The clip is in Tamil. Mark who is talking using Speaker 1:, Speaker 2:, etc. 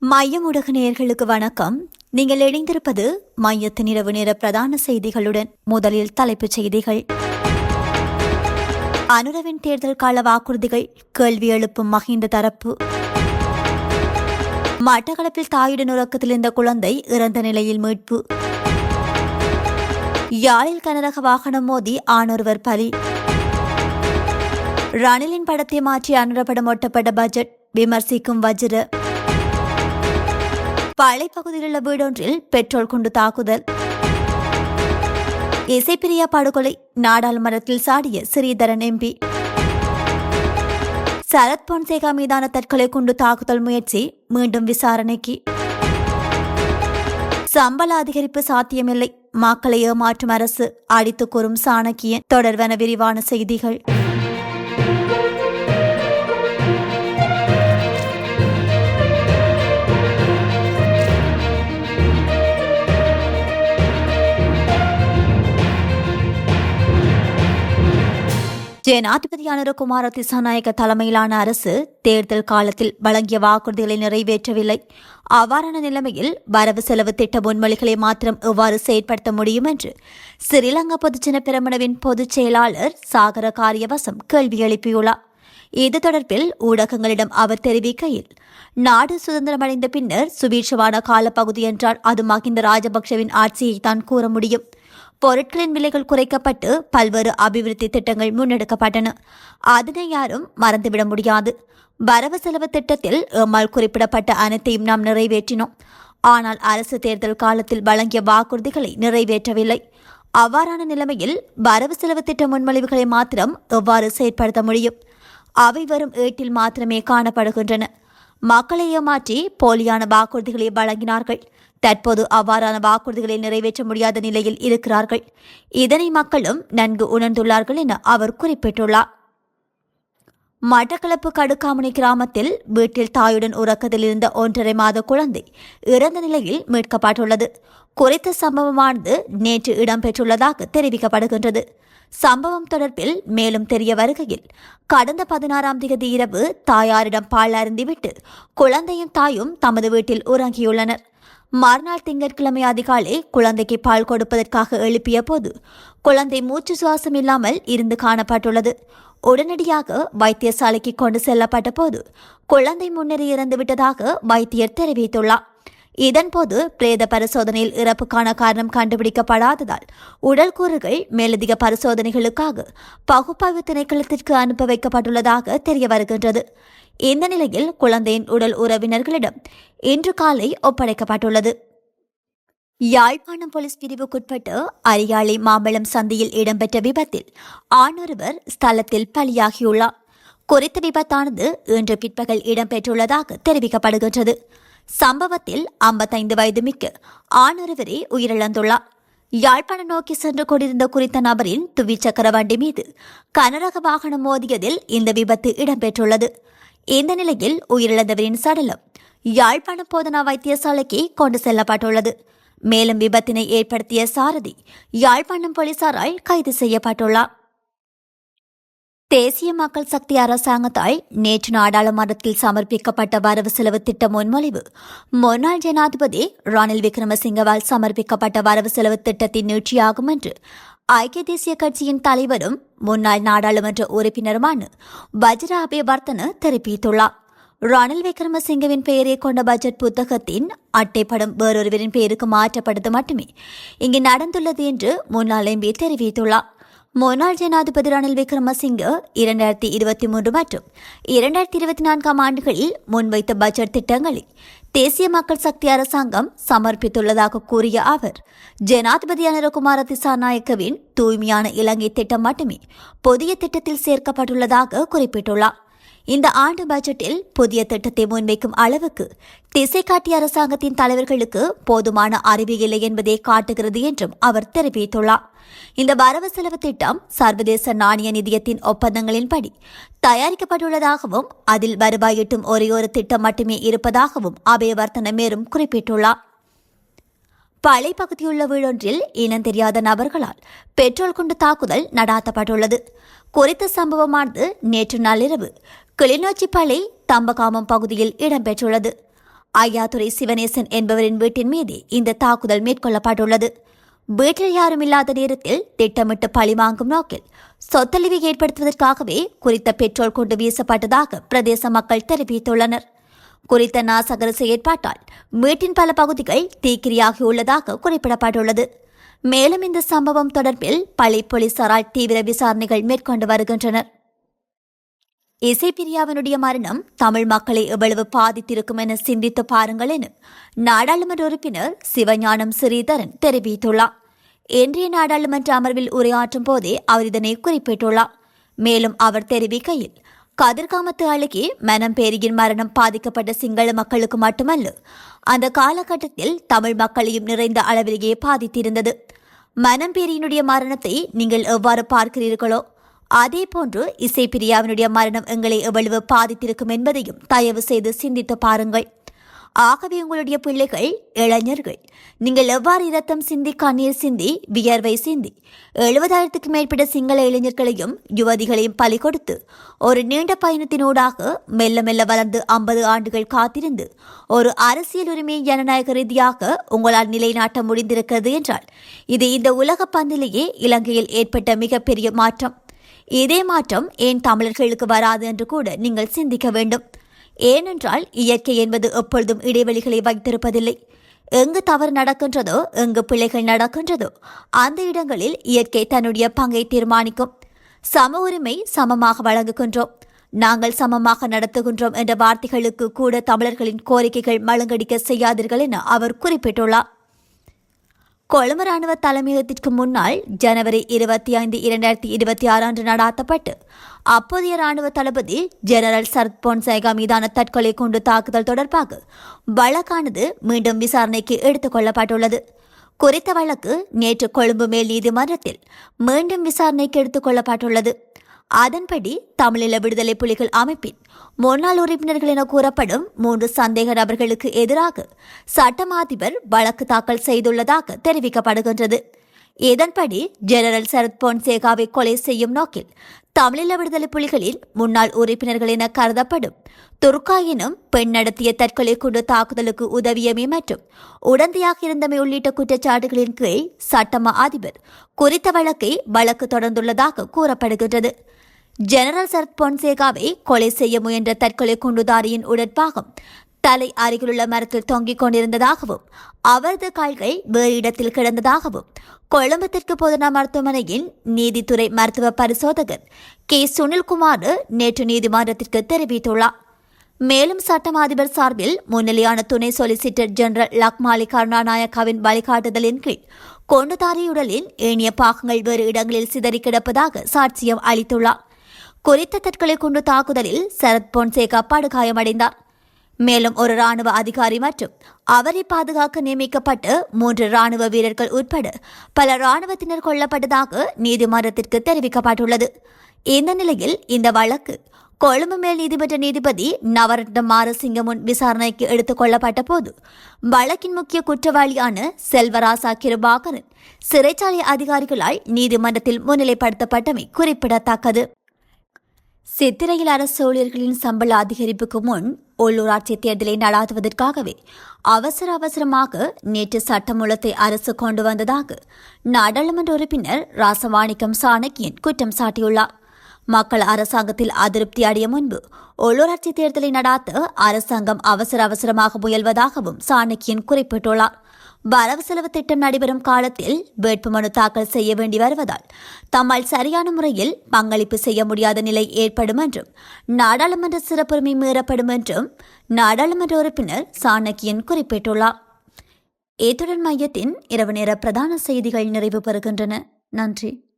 Speaker 1: மையம் ஊடக நேயர்களுக்கு வணக்கம். நீங்கள் இணைந்திருப்பது மையத்தின் இரவு நேர பிரதான செய்திகளுடன் முதலில் தலைப்புச் செய்திகள். அனுரவின் தேர்தல் கால வாக்குறுதிகள் கேள்வி எழுப்பும் மகிந்த தரப்பு. மட்டக்களப்பில் தாயுடன் உறக்கத்தில் இருந்த குழந்தை இறந்த நிலையில் மீட்பு. யாழில் கனரக வாகனம் மோதி ஆணொருவர் பலி. ரணிலின் படத்தை மாற்றி அனுரப்படம் ஒட்டப்பட்ட பட்ஜெட் விமர்சிக்கும் வஜ்ர. பழைய பகுதியில் உள்ள வீடொன்றில் பெட்ரோல் கொண்டு தாக்குதல். இசைப்பிரியா படுகொலை நாடாளுமன்றத்தில் சாடிய ஸ்ரீதரன் எம்பி. சரத் பொன்சேகா மீதான தற்கொலை குண்டு தாக்குதல் முயற்சி மீண்டும் விசாரணைக்கு. சம்பள அதிகரிப்பு சாத்தியமில்லை. மக்களை ஏமாற்றும் அரசு அடித்து கூறும் சாணக்கியன். தொடர்வன விரிவான செய்திகள். ஜனாதிபதி குமார திசாநாயக்க தலைமையிலான அரசு தேர்தல் காலத்தில் வழங்கிய வாக்குறுதிகளை நிறைவேற்றவில்லை. அவ்வாறான நிலைமையில் வரவு செலவு திட்ட முன்மொழிகளை மாத்திரம் எவ்வாறு செயற்படுத்த முடியும் என்று ஸ்ரீலங்கா பொதுஜன பெரமுனவின் பொதுச் செயலாளர் சாகர காரியவசம் கேள்வி எழுப்பியுள்ளார். இது தொடர்பில் ஊடகங்களிடம் அவர் தெரிவிக்கையில் நாடு சுதந்திரமடைந்த பின்னர் சுபீட்சமான காலப்பகுதி என்றால் அது மகிந்த ராஜபக்சவின் ஆட்சியை தான் கூற முடியும். பொருட்களின் விலைகள் குறைக்கப்பட்டு பல்வேறு அபிவிருத்தி திட்டங்கள் முன்னெடுக்கப்பட்டன. அதனை யாரும் மறந்துவிட முடியாது. வரவு செலவு திட்டத்தில் எம்மால் குறிப்பிடப்பட்ட அனைத்தையும் நாம் நிறைவேற்றினோம். ஆனால் அரசு தேர்தல் காலத்தில் வழங்கிய வாக்குறுதிகளை நிறைவேற்றவில்லை. அவ்வாறான நிலைமையில் வரவு செலவு திட்ட முன்மொழிவுகளை மாத்திரம் எவ்வாறு செயற்படுத்த முடியும்? அவை வரும் ஏட்டில் மாத்திரமே காணப்படுகின்றன. மக்களை ஏமாற்றி போலியான வாக்குறுதிகளை வழங்கினார்கள். தற்போது அவ்வாறான வாக்குறுதிகளை நிறைவேற்ற முடியாத நிலையில் இருக்கிறார்கள். இதனை மக்களும் நன்கு உணர்ந்துள்ளார்கள் என அவர் குறிப்பிட்டுள்ளார். மட்டக்களப்பு கடுக்காமணி கிராமத்தில் வீட்டில் தாயுடன் உறக்கத்தில் இருந்த ஒன்றரை மாத குழந்தை இறந்த நிலையில் மீட்கப்பட்டுள்ளது. குறித்த சம்பவமானது நேற்று இடம்பெற்றுள்ளதாக தெரிவிக்கப்படுகின்றது. சம்பவம் தொடர்பில் மேலும் தெரிய வருகையில் கடந்த பதினாறாம் தேதி இரவு தாயாரிடம் பால் அருந்திவிட்டு குழந்தையும் தாயும் தமது வீட்டில் உறங்கியுள்ளனர். மறுநாள் திங்கட்கிழமை அதிகாலை குழந்தைக்கு பால் கொடுப்பதற்காக எழுப்பிய போது குழந்தை மூச்சு சுவாசம் இல்லாமல் இருந்து காணப்பட்டுள்ளது. உடனடியாக வைத்தியசாலைக்கு கொண்டு செல்லப்பட்ட போது குழந்தை முன்னேறி இறந்துவிட்டதாக வைத்தியர் தெரிவித்துள்ளார். இதன்போது பிரேத பரிசோதனையில் இறப்புக்கான காரணம் கண்டுபிடிக்கப்படாததால் உடல் கூறுகள் மேலதிக பரிசோதனைகளுக்காக பகுப்பாய்வு திணைக்களத்திற்கு அனுப்ப வைக்கப்பட்டுள்ளதாக தெரிய வருகின்றது இந்த நிலையில் குழந்தையின் உடல் உறவினர்களிடம் இன்று காலை ஒப்படைக்கப்பட்டுள்ளது. யாழ்ப்பாணம் போலீஸ் பிரிவுக்குட்பட்டு அரியாலை மாம்பழம் சந்தியில் இடம்பெற்ற விபத்தில் ஆணொருவர் ஸ்தலத்தில் பலியாகியுள்ளார். குறித்த விபத்தானது இன்று பிற்பகல் இடம்பெற்றுள்ளதாக தெரிவிக்கப்படுகின்றது. சம்பவத்தில் ஐம்பத்தைந்து வயது மிக்க ஆணொருவரே உயிரிழந்துள்ளார். யாழ்ப்பாணம் நோக்கி சென்று கொண்டிருந்த குறித்த நபரின் துவிச்சக்கர வண்டி மீது கனரக வாகனம் மோதியதில் இந்த விபத்து இடம்பெற்றுள்ளது. இந்த நிலையில் உயிரிழந்தவரின் சடலம் யாழ்ப்பாணம் போதனா வைத்தியசாலைக்கு கொண்டு செல்லப்பட்டுள்ளது. மேலும் விபத்தினை ஏற்படுத்திய சாரதி யாழ்ப்பாணம் போலீசாரால் கைது செய்யப்பட்டுள்ளார். தேசிய மக்கள் சக்தி அரசாங்கத்தால் நேற்று நாடாளுமன்றத்தில் சமர்ப்பிக்கப்பட்ட வரவு செலவு திட்ட முன்மொழிவு. முன்னாள் ஜனாதிபதி ரணில் விக்ரமசிங்கவால் சமர்ப்பிக்கப்பட்ட வரவு செலவு திட்டத்தின் நீட்சியாகும் என்று ஐக்கிய தேசிய கட்சியின் தலைவரும் முன்னாள் நாடாளுமன்ற உறுப்பினருமான வஜ்ர அபயவர்த்தன தெரிவித்துள்ளார். ரணில் விக்ரமசிங்கவின் பெயரை கொண்ட பட்ஜெட் புத்தகத்தின் அட்டைப்படம் வேறொருவரின் பெயருக்கு மாற்றப்பட்டது மட்டுமே இங்கு நடந்துள்ளது என்று முன்னாள் எம்பி தெரிவித்துள்ளார். முன்னாள் ஜனாதிபதி ரணில் விக்ரமசிங்க இரண்டாயிரத்தி இருபத்தி மூன்று மற்றும் இரண்டாயிரத்தி இருபத்தி நான்காம் ஆண்டுகளில் முன்வைத்த பட்ஜெட் திட்டங்களை தேசிய மக்கள் சக்தி அரசாங்கம் சமர்ப்பித்துள்ளதாக கூறிய அவர் ஜனாதிபதி அனுரகுமார திசாநாயக்கவின் தூய்மையான இலங்கை திட்டம் மட்டுமே புதிய திட்டத்தில் சேர்க்கப்பட்டுள்ளதாக குறிப்பிட்டுள்ளார். இந்த ஆண்டு பட்ஜெட்டில் புதிய திட்டத்தை முன்வைக்கும் அளவுக்கு திசை காட்டிய அரசாங்கத்தின் தலைவர்களுக்கு போதுமான அறிவு இல்லை என்பதை காட்டுகிறது என்றும் அவர் தெரிவித்துள்ளார். இந்த வரவு செலவு திட்டம் சர்வதேச நாணய நிதியத்தின் ஒப்பந்தங்களின்படி தயாரிக்கப்பட்டுள்ளதாகவும் அதில் வருவாய் ஈட்டும் ஒரே ஒரு திட்டம் மட்டுமே இருப்பதாகவும் அபயவர்த்தன மேலும் குறிப்பிட்டுள்ளார். பளை பகுதியுள்ள வீடொன்றில் இனம் தெரியாத நபர்களால் பெட்ரோல் குண்டு தாக்குதல் நடாத்தப்பட்டுள்ளது. குறித்த சம்பவமானது நேற்று நள்ளிரவு கிளிநொச்சி பளை தம்பகாமம் பகுதியில் இடம்பெற்றுள்ளது. ஐயாதுரை சிவனேசன் என்பவரின் வீட்டின் மீது இந்த தாக்குதல் மேற்கொள்ளப்பட்டுள்ளது. வீட்டில் யாரும் இல்லாத நேரத்தில் திட்டமிட்டு பழிவாங்கும் நோக்கில் சொத்தழிவை ஏற்படுத்துவதற்காகவே குறித்த பெட்ரோல் கொண்டு வீசப்பட்டதாக பிரதேச மக்கள் தெரிவித்துள்ளனர். குறித்த நாசகர செயற்பாட்டால் வீட்டின் பல பகுதிகள் தீக்கிரியாகியுள்ளதாக குறிப்பிடப்பட்டுள்ளது. மேலும் இந்த சம்பவம் தொடர்பில் பழி போலீசாரால் தீவிர விசாரணைகள் மேற்கொண்டு வருகின்றனர். இசைப்பிரியாவினுடைய மரணம் தமிழ் மக்களை எவ்வளவு பாதித்திருக்கும் என சிந்தித்து பாருங்கள் என நாடாளுமன்ற உறுப்பினர் சிவஞானம் ஸ்ரீதரன் தெரிவித்துள்ளார். இன்றைய நாடாளுமன்ற அமர்வில் உரையாற்றும் போதே அவர் இதனை குறிப்பிட்டுள்ளார். மேலும் அவர் தெரிவிக்கையில் கதிர்காமத்து அழகி மனம்பேரியின் மரணம் பாதிக்கப்பட்ட சிங்கள மக்களுக்கு மட்டுமல்ல அந்த காலகட்டத்தில் தமிழ் மக்களையும் நிறைந்த அளவிலேயே பாதித்திருந்தது. மனம்பேரியினுடைய மரணத்தை நீங்கள் எவ்வாறு பார்க்கிறீர்களோ அதே போன்று இசைப்பிரியாவினுடைய மரணம் எங்களை எவ்வளவு பாதித்திருக்கும் என்பதையும் தயவு செய்து சிந்தித்து பாருங்கள். ஆகவே உங்களுடைய பிள்ளைகள் இளைஞர்கள் நீங்கள் எவ்வாறு இரத்தம் சிந்தி கண்ணீர் சிந்தி வியர்வை சிந்தி எழுபதாயிரத்துக்கு மேற்பட்ட சிங்கள இளைஞர்களையும் யுவதிகளையும் பலி கொடுத்து ஒரு நீண்ட பயணத்தினூடாக மெல்ல மெல்ல வளர்ந்து ஐம்பது ஆண்டுகள் காத்திருந்து ஒரு அரசியல் உரிமை ஜனநாயக ரீதியாக உங்களால் நிலைநாட்ட முடிந்திருக்கிறது என்றால் இது இந்த உலக பந்திலேயே இலங்கையில் ஏற்பட்ட மிகப்பெரிய மாற்றம். இதே மாற்றம் ஏன் தமிழர்களுக்கு வராது என்று கூட நீங்கள் சிந்திக்க வேண்டும். ஏனென்றால் இயற்கை என்பது எப்பொழுதும் இடைவெளிகளை வைத்திருப்பதில்லை. எங்கு தவறு நடக்கின்றதோ எங்கு பிள்ளைகள் நடக்கின்றதோ அந்த இடங்களில் இயற்கை தன்னுடைய பங்கை தீர்மானிக்கும். சம உரிமை சமமாக வழங்குகின்றோம். நாங்கள் சமமாக நடத்துகின்றோம் என்ற வார்த்தைகளுக்கு கூட தமிழர்களின் கோரிக்கைகள் மழுங்கடிக்க செய்யாதீர்கள் என அவர் குறிப்பிட்டுள்ளார். கொழும்பு ராணுவ தலைமையகத்திற்கு முன்னால் ஜனவரி இருபத்தி ஐந்து இரண்டாயிரத்தி இருபத்தி ஆறு அன்று நடாத்தப்பட்டு அப்போதைய ராணுவ தளபதி ஜெனரல் சரத் பொன்சேகா மீதான தற்கொலை கொண்டு தாக்குதல் தொடர்பாக வழக்கானது மீண்டும் விசாரணைக்கு எடுத்துக் கொள்ளப்பட்டுள்ளது. குறித்த வழக்கு நேற்று கொழும்பு மேல் நீதிமன்றத்தில் மீண்டும் விசாரணைக்கு எடுத்துக் கொள்ளப்பட்டுள்ளது. அதன்படி தமிழீழ விடுதலை புலிகள் அமைப்பின் முன்னாள் உறுப்பினர்கள் என கூறப்படும் மூன்று சந்தேக நபர்களுக்கு எதிராக சட்டம் அதிபர் வழக்கு தாக்கல் செய்துள்ளதாக தெரிவிக்கப்படுகின்றது. இதன்படி ஜெனரல் சரத் பொன்சேகாவை கொலை செய்யும் நோக்கில் தமிழீழ விடுதலை புலிகளின் முன்னாள் உறுப்பினர்கள் என கருதப்படும் துர்காயினும் பெண் நடத்திய தற்கொலை குண்டு தாக்குதலுக்கு உதவியமை மற்றும் உடந்தையாக இருந்தமை உள்ளிட்ட குற்றச்சாட்டுகளின் கீழ் சட்டமா அதிபர் குறித்த வழக்கை வழக்கு தொடர்ந்துள்ளதாக கூறப்படுகின்றது. ஜெனரல் சரத் பொன்சேகாவை கொலை செய்ய முயன்ற தற்கொலை குண்டுதாரியின் உடற்பாகம் தலை அருகிலுள்ள மரத்தில் தொங்கிக் கொண்டிருந்ததாகவும் அவரது கால்கள் வேறு இடத்தில் கிடந்ததாகவும் கொழும்பு தெற்கு பொதுநா மருத்துவமனையின் நீதித்துறை மருத்துவ பரிசோதகர் கே. சுனில்குமார் நேற்று நீதிமன்றத்திற்கு தெரிவித்துள்ளார். மேலும் சட்டம் அதிபர் சார்பில் முன்னிலையான துணை சொலிசிட்டர் ஜெனரல் லக்மாலி கருணாநாயக்காவின் வழிகாட்டுதலின் கீழ் கொண்டுதாரியுடலின் ஏனிய பாகங்கள் வேறு இடங்களில் சிதறி கிடப்பதாக சாட்சியம் அளித்துள்ளார். குறித்த தற்கொலை குண்டு தாக்குதலில் சரத் பொன்சேகா படுகாயமடைந்தார். மேலும் ஒரு ராணுவ அதிகாரி மற்றும் அவரை பாதுகாக்க நியமிக்கப்பட்டு மூன்று ராணுவ வீரர்கள் உட்பட பல ராணுவத்தினர் கொல்லப்பட்டதாக நீதிமன்றத்திற்கு தெரிவிக்கப்பட்டுள்ளது. இந்த நிலையில் இந்த வழக்கு கொழும்பு மேல் நீதிமன்ற நீதிபதி நவரத்ன மாரசிங்க முன் விசாரணைக்கு எடுத்துக் கொள்ளப்பட்ட போது வழக்கின் முக்கிய குற்றவாளியான செல்வராசா கிருபாகரன் சிறைச்சாலை அதிகாரிகளால் நீதிமன்றத்தில் முன்னிலைப்படுத்தப்பட்டமை குறிப்பிடத்தக்கது. சித்திரையில் அரசு ஊழியர்களின் சம்பள அதிகரிப்புக்கு முன் உள்ளூராட்சி தேர்தலை நடாத்துவதற்காகவே அவசர அவசரமாக நேற்று சட்டமூலத்தை அரசு கொண்டு வந்ததாக நாடாளுமன்ற உறுப்பினர் ராசவாணிக்கம் சாணக்கியன் குற்றம் சாட்டியுள்ளார். மக்கள் அரசாங்கத்தில் அதிருப்தி அடைய முன்பு உள்ளூராட்சி தேர்தலை நடாத்த அரசாங்கம் அவசர அவசரமாக முயல்வதாகவும் சாணக்கியன் குறிப்பிட்டுள்ளார். வரவு செலவு திட்டம் நடைபெறும் காலத்தில் வேட்புமனு தாக்கல் செய்ய வேண்டி வருவதால் தம்மால் சரியான முறையில் பங்களிப்பு செய்ய முடியாத நிலை ஏற்படும் என்றும் நாடாளுமன்ற சிறப்புரிமை மீறப்படும் என்றும் நாடாளுமன்ற உறுப்பினர் சாணக்கியன் குறிப்பிட்டுள்ளார். ஏத்துடன் மையத்தின் இரவு நேர பிரதான செய்திகள் நிறைவு பெறுகின்றன. நன்றி.